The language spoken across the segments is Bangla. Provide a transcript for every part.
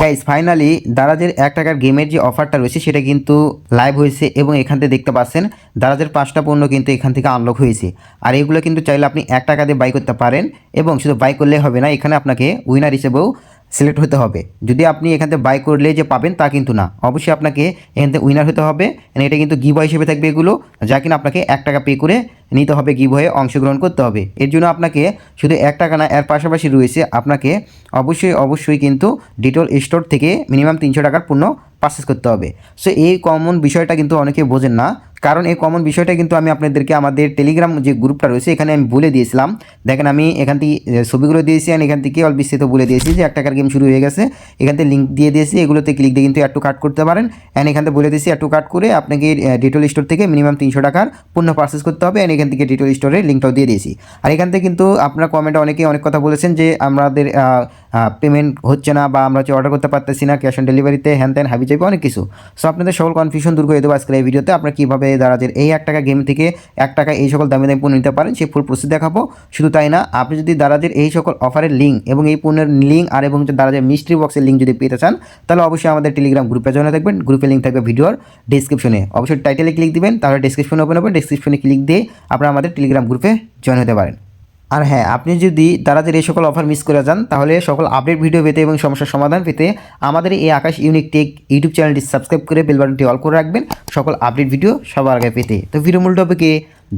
গাইস ফাইনালি দারাজের এক টাকার গেমের যে অফারটা রয়েছে, সেটা কিন্তু লাইভ হয়েছে এবং এখান থেকে দেখতে পাচ্ছেন, দারাজের পাঁচটা পণ্য কিন্তু এখান থেকে আনলক হয়েছে। আর এগুলো কিন্তু চাইলে আপনি এক টাকা দিয়ে বাই করতে পারেন এবং শুধু বাই করলে হবে না, এখানে আপনাকে উইনার হিসেবেও সিলেক্ট হতে হবে। যদি আপনি এখান থেকে বাই করলে যে পাবেন, তা কিন্তু না। অবশ্যই আপনাকে এখান থেকে উইনার হতে হবে। এটা কিন্তু গিভ হিসেবে থাকবে এগুলো, যা কিনা আপনাকে এক টাকা পে করে নিতে হবে গিভ হয়ে অংশগ্রহণ করতে হবে। এর জন্য আপনাকে শুধু এক টাকা না, এর পাশাপাশি রয়েছে আপনাকে অবশ্যই অবশ্যই কিন্তু ডিটল স্টোর থেকে মিনিমাম তিনশো টাকার পণ্য পারচেস করতে হবে। সো এই কমন বিষয়টা কিন্তু অনেকে বোঝেন না। কারণ এই কমন বিষয়টা কিন্তু আমি আপনাদেরকে আমাদের টেলিগ্রাম যে গ্রুপটা রয়েছে, এখানে আমি বলে দিয়েছিলাম। দেখেন আমি এখান থেকে ছবিগুলো দিয়েছি আর এখান থেকে অল বিস্তৃত বলে দিয়েছি যে এক টাকার গেম শুরু হয়ে গেছে। এখান থেকে লিঙ্ক দিয়ে দিয়েছি, এগুলোতে ক্লিক দিয়ে কিন্তু একটু কাট করতে পারেন। অ্যান্ড এখান থেকে বলে দিয়েছি একটু কাট করে আপনাকে ডিটেল স্টোর থেকে মিনিমাম তিনশো টাকার পণ্য পারচেস করতে হবে অ্যান্ড এখান থেকে ডিটেল স্টোরের লিঙ্কটাও দিয়ে দিয়েছি। আর এখান থেকে কিন্তু আপনার কমেন্টে অনেকে অনেক কথা বলেছেন যে আমাদের পেমেন্ট হচ্ছে না বা আমরা হচ্ছে অর্ডার করতে পারতেছি না ক্যাশ অন ডেলিভারিতে হ্যান ত্যান হাবি যাবে অনেক কিছু। সো আপনাদের সকল কনফিউশন দূর করে দেবো আজকের এই ভিডিওতে আপনারা কীভাবে দারাজের এই এক টাকা গেম থেকে এক টাকা এই সকল দামি দামি পণ্য নিতে পারেন, সেই ফুল প্রসেস দেখাবো। শুধু তাই না, আপনি যদি দারাজের এই সকল অফারের লিঙ্ক এবং এই পণ্যের লিঙ্ক আর এবং দারাজের মিস্ট্রি বক্সের লিঙ্ক যদি পেতে চান, তাহলে অবশ্যই আমাদের টেলিগ্রাম গ্রুপে জয়েন থাকবেন। গ্রুপের লিঙ্ক থাকবে ভিডিওর ডিসক্রিপশনে অবশ্যই টাইটেলে ক্লিক দিবেন, তাহলে ডিসক্রিপশনে ওপেন হবে। ডিসক্রিপশনে ক্লিক দিয়ে আপনারা আমাদের টেলিগ্রাম গ্রুপে জয়েন হতে পারেন। আর হ্যাঁ আপনি যদি তাড়াতাড়ি এই সকল অফার মিস করে যান, তাহলে সকল আপডেট ভিডিও পেতে এবং সমস্যার সমাধান পেতে আমাদের এই আকাশ ইউনিক টেক ইউটিউব চ্যানেলটি সাবস্ক্রাইব করে বেলবাটনটি অল করে রাখবেন। সকল আপডেট ভিডিও সবার আগে পেতে। তো ভিডিও মূল টপিকে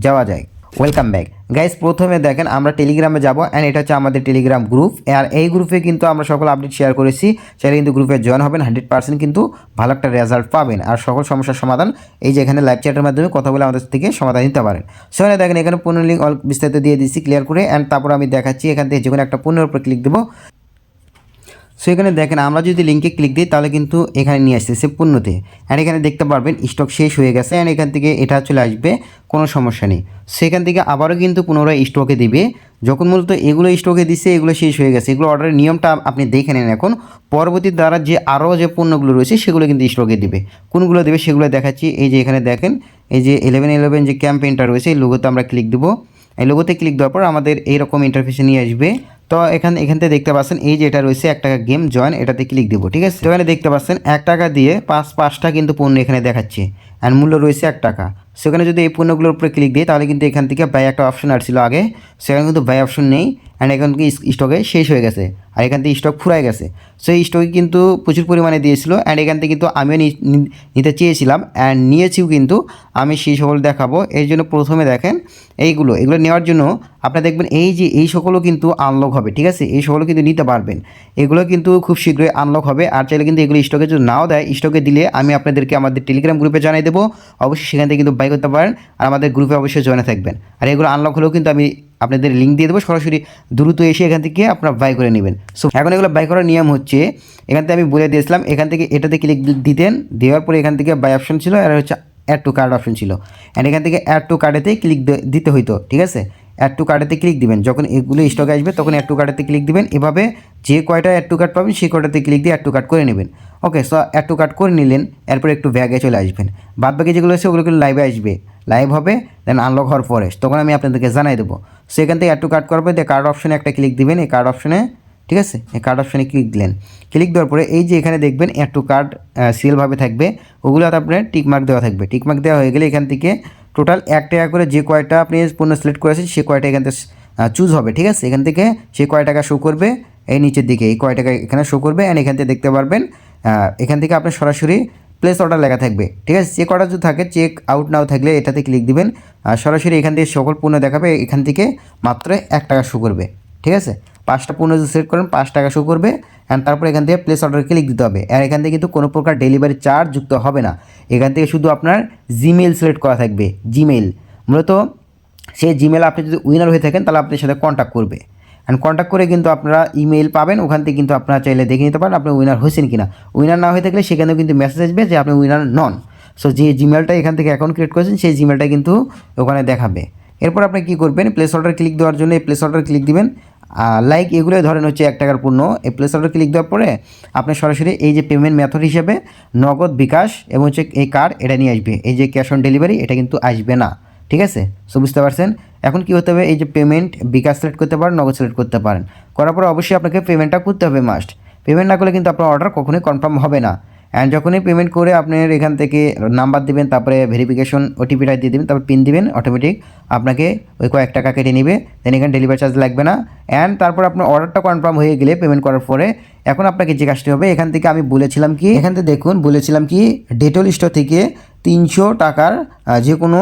যাওয়া যায় ওয়েলকাম ব্যাক গাইস প্রথমে দেখেন আমরা টেলিগ্রামে যাব অ্যান্ড এটা হচ্ছে আমাদের টেলিগ্রাম গ্রুপ আর এই গ্রুপে কিন্তু আমরা সকল আপডেট শেয়ার করেছি। সেটা কিন্তু গ্রুপে জয়েন হবেন হান্ড্রেড পার্সেন্ট কিন্তু ভালো একটা রেজাল্ট পাবেন, আর সকল সমস্যার সমাধান এই যে এখানে লাইভ চ্যাটের মাধ্যমে কথা বলে আমাদের থেকে সমাধান নিতে পারেন। সেখানে দেখেন, এখানে পণ্য লিঙ্ক বিস্তারিত দিয়ে দিচ্ছি ক্লিয়ার করে অ্যান্ড তারপর আমি দেখাচ্ছি, এখান থেকে যে কোনো একটা পণ্যের উপর ক্লিক দেবো। সো এখানে দেখেন, আমরা যদি লিঙ্কে ক্লিক দিই, তাহলে কিন্তু এখানে নিয়ে আসছে সে পণ্যতে। অ্যান্ড এখানে দেখতে পারবেন স্টক শেষ হয়ে গেছে অ্যান্ড এখান থেকে এটা চলে আসবে, কোনো সমস্যা নেই। সেখান থেকে আবারও কিন্তু পুনরায় স্টকে দিবে। যখন মূলত এগুলো স্টকে দিচ্ছে এগুলো শেষ হয়ে গেছে, এগুলো অর্ডারের নিয়মটা আপনি দেখে নেন এখন। পরবর্তী দ্বারা যে আরও যে পণ্যগুলো রয়েছে, সেগুলো কিন্তু স্টকে দিবে। কোনগুলো দেবে, সেগুলো দেখাচ্ছি। এই যে এখানে দেখেন, এই যে ইলেভেন ইলেভেন যে ক্যাম্পেইনটা রয়েছে, এই লোগোতে আমরা ক্লিক দেবো। এই লোগোতে ক্লিক দেওয়ার পর আমাদের এইরকম ইন্টারফেসে নিয়ে আসবে। তো এখান এখান থেকে দেখতে পাচ্ছেন, এই যে এটা রয়েছে এক টাকা গেম জয়েন এটাতে ক্লিক দেবো, ঠিক আছে? তো এখানে দেখতে পাচ্ছেন, এক টাকা দিয়ে পাঁচ, পাঁচটা কিন্তু পণ্য এখানে দেখাচ্ছে অ্যান্ড মূল্য রয়েছে এক টাকা। সেখানে যদি এই পণ্যগুলোর উপরে ক্লিক দিই, তাহলে কিন্তু এখান থেকে ব্যয় একটা অপশন আসছিল আগে। সেখানে কিন্তু ব্যয় অপশন নেই। অ্যান্ড এখান থেকে স্টকে শেষ হয়ে গেছে। আর এখান থেকে স্টক ফুরাই গেছে। সো এই স্টকে কিন্তু প্রচুর পরিমাণে দিয়েছিল। অ্যান্ড এখান থেকে কিন্তু আমিও নিতে চেয়েছিলাম। অ্যান্ড নিয়েছিও কিন্তু আমি সেই সকল দেখাবো। এর জন্য প্রথমে দেখেন এইগুলো। এগুলো নেওয়ার জন্য আপনারা দেখবেন এই যে, এই সকলও কিন্তু আনলক হবে। ঠিক আছে? এই সকলও কিন্তু নিতে পারবেন। এগুলো কিন্তু খুব শীঘ্রই আনলক হবে। আর চাইলে কিন্তু এগুলো স্টকে যদি নাও দেয়। স্টকে দিলে আমি আপনাদেরকে আমাদের টেলিগ্রাম গ্রুপে জানিয়ে দেবো। অবশ্যই সেখান থেকে কিন্তু বাই করতে পারেন। আর আমাদের গ্রুপে অবশ্যই জয়েনে থাকবেন। আর এগুলো আনলক হলেও কিন্তু আমি আপনাদের লিঙ্ক দিয়ে দেবো, সরাসরি দ্রুত এসে এখান থেকে আপনারা বাই করে নেবেন। সো এখন এগুলো বাই করার নিয়ম হচ্ছে, এখান থেকে আমি বলে দিয়েছিলাম, এখান থেকে এটাতে ক্লিক দিতেন, দেওয়ার পরে এখান থেকে বাই অপশন ছিল, আর হচ্ছে অ্যাড টু কার্ড অপশন ছিল। অ্যান্ড এখান থেকে অ্যাড টু কার্ডেতে ক্লিক দিতে হইতো, ঠিক আছে? অ্যাড টু কার্ডেতে ক্লিক দিবেন, যখন এগুলো স্টকে আসবে তখন অ্যাড টু কার্ডেতে ক্লিক দিবেন, এভাবে যে কয়টা অ্যাড টু কার্ড পাবেন সেই কয়টাতে ক্লিক দিয়ে অ্যাড টু কার্ড করে নেবেন। Okay so add to cart করে নিলেন, এরপর একটু ব্যাগে চলে আসবেন। বাদ বাকি যেগুলো আছে ওগুলো কিন্তু লাইভে আসবে। লাইভ হবে দেন আনলক হওয়ার পরে। তখন আমি আপনাদেরকে জানাই দেবো। সেখান থেকে অ্যাড টু কার্ড করবে দিয়ে কার্ড অপশনে একটা ক্লিক দিবেন। এই কার্ড অপশনে ঠিক আছে? এই কার্ড অপশানে ক্লিক দিলেন। ক্লিক দেওয়ার পরে, এই যে এখানে দেখবেন অ্যাড টু কার্ড সিলভাবে থাকবে। ওগুলো আপনার টিকমার্ক দেওয়া থাকবে। টিকমার্ক দেওয়া হয়ে গেলে এখান থেকে টোটাল এক টাকা করে যে কয়টা আপনি পণ্য সিলেক্ট করেছেন, সে কয়টা এখান থেকে চুজ হবে, ঠিক আছে? এখান থেকে সে কয় টাকা শো করবে, এই নিচের দিকে, এই কয় টাকা এখানে শো করবে অ্যান্ড এখান থেকে দেখতে পারবেন এখান থেকে আপনার সরাসরি প্লেস অর্ডার লেখা থাকবে, ঠিক আছে? চেক অর্ডার যদি থাকে চেক আউট নাও থাকলে এটাতে ক্লিক দিবেন। আর সরাসরি এখান থেকে সকল পণ্য দেখাবে, এখান থেকে মাত্র এক টাকা শো করবে, ঠিক আছে? পাঁচটা পণ্য যদি সিলেক্ট করেন, পাঁচ টাকা শো করবে অ্যান্ড তারপর এখান থেকে প্লেস অর্ডার ক্লিক দিতে হবে। আর এখান থেকে কিন্তু কোনো প্রকার ডেলিভারি চার্জ যুক্ত হবে না। এখান থেকে শুধু আপনার জিমেল সিলেক্ট করা থাকবে জিমেল মূলত সেই জিমেল আপনি যদি উইনার হয়ে থাকেন, তাহলে আপনার সাথে কন্ট্যাক্ট করবে। অ্যান্ড কন্ট্যাক্ট করে কিন্তু আপনারা ইমেল পাবেন, ওখান থেকে কিন্তু আপনারা চাইলে দেখে নিতে পারেন আপনি উইনার হয়েছেন কিনা। উইনার না হয়ে থাকলে সেখানেও কিন্তু মেসেজ আসবে যে আপনি উইনার নন। সো যে জিমেলটা এখান থেকে অ্যাকাউন্ট ক্রিয়েট করেছেন, সেই জিমেলটা কিন্তু ওখানে দেখাবে। এরপর আপনি কী করবেন প্লেস অর্ডার ক্লিক দেওয়ার জন্য এই প্লেস অর্ডার ক্লিক দিবেন। লাইক এগুলোই ধরেন হচ্ছে এক টাকার পণ্য। এই প্লেস অর্ডার ক্লিক দেওয়ার পরে আপনি সরাসরি এই যে পেমেন্ট মেথড হিসেবে নগদ বিকাশ এবং হচ্ছে এই কার্ড এটা নিয়ে আসবে। এই যে ক্যাশ অন ডেলিভারি এটা কিন্তু আসবে না। ঠিক আছে? সো বুঝতে পারছেন? এখন কি হতে হবে? এই যে পেমেন্ট বিকাশ সিলেক্ট করতে পারেন, নগদ সিলেক্ট করতে পারেন। করার পরে অবশ্যই আপনাকে পেমেন্টটা করতে হবে মাস্ট পেমেন্ট না করলে কিন্তু আপনার অর্ডার কখনোই কনফার্ম হবে না। অ্যান্ড যখনই পেমেন্ট করে আপনার এখান থেকে নাম্বার দিবেন, তারপরে ভেরিফিকেশন ওটিপিটা দিয়ে দিবেন, তারপর পিন দিবেন অটোমেটিক আপনাকে ওই কয়েক টাকা কেটে নেবে। দেন এখানে ডেলিভারি চার্জ লাগবে না। অ্যান্ড তারপর আপনার অর্ডারটা কনফার্ম হয়ে গেলে পেমেন্ট করার পরে এখন আপনাকে যে কাজটি হবে, এখান থেকে আমি বলেছিলাম কি, এখান থেকে দেখুন, বলেছিলাম কি ডেটল স্টোর থেকে তিনশো টাকার যে কোনো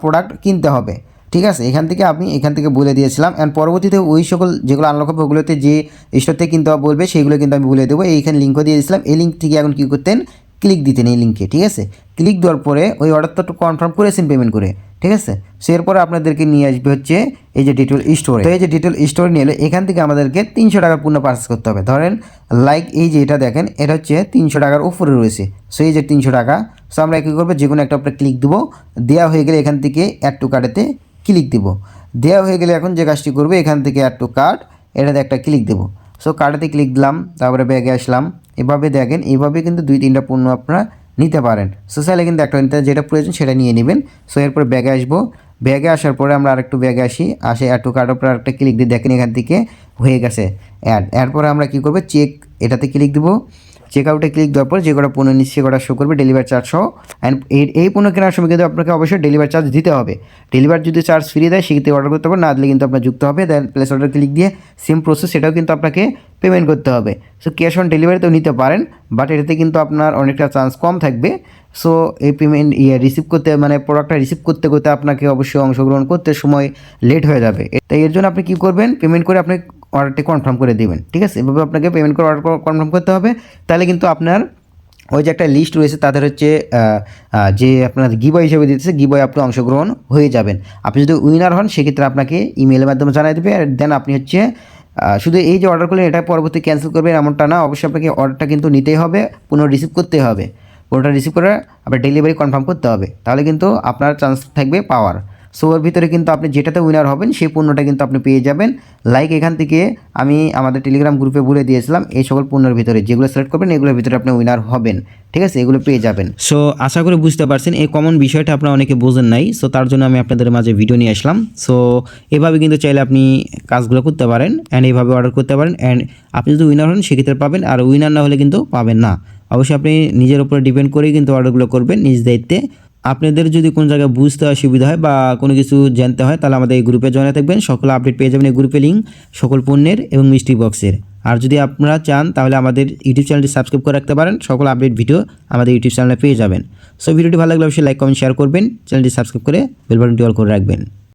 প্রোডাক্ট কিনতে হবে। ঠিক আছে, এখান থেকে আমি এখান থেকে বলে দিয়েছিলাম। অ্যান্ড পরবর্তীতে ওই সকল যেগুলো আনলক হবে, ওগুলোতে যে স্টোর থেকে কিনতে বলবে সেইগুলো কিন্তু আমি বলে দেবো। এইখানে লিঙ্কও দিয়ে দিয়েছিলাম। এই লিঙ্ক থেকে এখন কী করতেন? ক্লিক দিতেন এই লিঙ্কে ঠিক আছে? ক্লিক দেওয়ার পরে ওই অর্ডারটা একটু কনফার্ম করেছেন পেমেন্ট করে, ঠিক আছে? সো এরপরে আপনাদেরকে নিয়ে আসবে হচ্ছে এই যে ডিটেল স্টোরে তো এই যে ডিটেল স্টোরে নিয়ে এলে, এখান থেকে আমাদেরকে তিনশো টাকার পূর্ণ পার্চেস করতে হবে। ধরেন লাইক এই যে এটা দেখেন, এটা হচ্ছে তিনশো টাকার উপরে রয়েছে। সো এই যে তিনশো টাকা। সো আমরা কী করব? যে কোনো একটা উপরে ক্লিক দেবো। দেওয়া হয়ে গেলে এখান থেকে অ্যাড টু কার্ডেতে ক্লিক দিব। দেওয়া হয়ে গেলে এখন যে কাজটি করবে, এখান থেকে অ্যাড টু কার্ড এটাতে একটা ক্লিক দেবো। সো কার্ডেতে ক্লিক দিলাম, তারপরে ব্যাগে আসলাম। এভাবে দেখেন এইভাবে কিন্তু দুই তিনটা পণ্য আপনারা নিতে পারেন। সো চাইলে কিন্তু একটা নিতে যেটা প্রয়োজন সেটা নিয়ে নেবেন। সো এরপর ব্যাগে আসব। ব্যাগে আসার পরে আমরা আরেকটু ব্যাগে আসি। আসে অ্যাড টু কার্ডের উপর আরেকটা ক্লিক দিয়ে দেখেন এখান থেকে হয়ে গেছে অ্যাড এরপরে আমরা কী করব? চেক এটাতে ক্লিক দেবো। চেক আউটে ক্লিক দেওয়ার পর যে কটা পণ্য নিচ্ছে কটা শো করবে ডেলিভারি চার্জ সহ। অ্যান্ড এই পণ্য কেনার সময় কিন্তু আপনাকে অবশ্যই ডেলিভারি চার্জ দিতে হবে। ডেলিভারি যদি চার্জ ফ্রি দেয়, সেক্ষেত্রে অর্ডার করতে হবে, না দিলে কিন্তু আপনার যুক্ত হবে। দেন প্লেস অর্ডার ক্লিক দিয়ে সেম প্রসেস সেটাও কিন্তু আপনাকে পেমেন্ট করতে হবে। সো ক্যাশ অন ডেলিভারিতেও নিতে পারেন বাট এটাতে কিন্তু আপনার অনেকটা চান্স কম থাকবে। সো এই পেমেন্ট ইয়ে রিসিভ করতে মানে প্রোডাক্টটা রিসিভ করতে করতে আপনাকে অবশ্যই অংশগ্রহণ করতে সময় লেট হয়ে যাবে। তাই এর জন্য আপনি কী করবেন? পেমেন্ট করে আপনি অর্ডারটি কনফার্ম করে দেবেন, ঠিক আছে? এভাবে আপনাকে পেমেন্ট করে অর্ডার কনফার্ম করতে হবে। তাহলে কিন্তু আপনার ওই যে একটা লিস্ট রয়েছে, তাদের হচ্ছে যে আপনার গিবয় হিসেবে দিতেছে গিবয় আপনি অংশগ্রহণ হয়ে যাবেন। আপনি যদি উইনার হন, সেক্ষেত্রে আপনাকে ইমেলের মাধ্যমে জানাই দেবে দেন আপনি হচ্ছে শুধু এই যে অর্ডার করলেন, এটা পরবর্তী ক্যান্সেল করবেন এমনটা না। অবশ্যই আপনাকে অর্ডারটা কিন্তু নিতেই হবে, পুনঃ রিসিভ করতে হবে। পুরোটা রিসিভ করে আপনার ডেলিভারি কনফার্ম করতে হবে। তাহলে কিন্তু আপনার চান্স থাকবে পাওয়ার সো ওর ভিতরে কিন্তু আপনি যেটাতে উইনার হবেন, সেই পণ্যটা কিন্তু আপনি পেয়ে যাবেন। লাইক এখান থেকে আমি আমাদের টেলিগ্রাম গ্রুপে বলে দিয়েছিলাম, এই সকল পণ্যের ভিতরে যেগুলো সিলেক্ট করবেন, এগুলোর ভিতরে আপনি উইনার হবেন। ঠিক আছে? এগুলো পেয়ে যাবেন। সো আশা করে বুঝতে পারছেন, এই কমন বিষয়টা আপনারা অনেকে বোঝেন নাই সো তার জন্য আমি আপনাদের মাঝে ভিডিও নিয়ে আসলাম। সো এভাবে কিন্তু চাইলে আপনি কাজগুলো করতে পারেন অ্যান্ড এইভাবে অর্ডার করতে পারেন অ্যান্ড আপনি যদি উইনার হন, সেক্ষেত্রে পাবেন, আর উইনার না হলে কিন্তু পাবেন না। অবশ্যই আপনি নিজের উপরে ডিপেন্ড করেই কিন্তু অর্ডারগুলো করবেন, নিজ দায়িত্বে। আপনাদের যদি কোনো জায়গায় বুঝতে অসুবিধা হয় বা কোনো কিছু জানতে হয়, তাহলে আমাদের এই গ্রুপে জয়েন থাকবেন। সকল আপডেট পেয়ে যাবেন এই গ্রুপে লিঙ্ক সকল পণ্যের এবং মিষ্টি বক্সের আর যদি আপনারা চান, তাহলে আমাদের ইউটিউব চ্যানেলটি সাবস্ক্রাইব করে রাখতে পারেন। সকল আপডেট ভিডিও আমাদের ইউটিউব চ্যানেলে পেয়ে যাবেন। সো ভিডিওটি ভালো লাগলে অবশ্যই লাইক কমেন্ট শেয়ার করবেন। চ্যানেলটি সাবস্ক্রাইব করে বেল বাটনটি অল করে রাখবেন।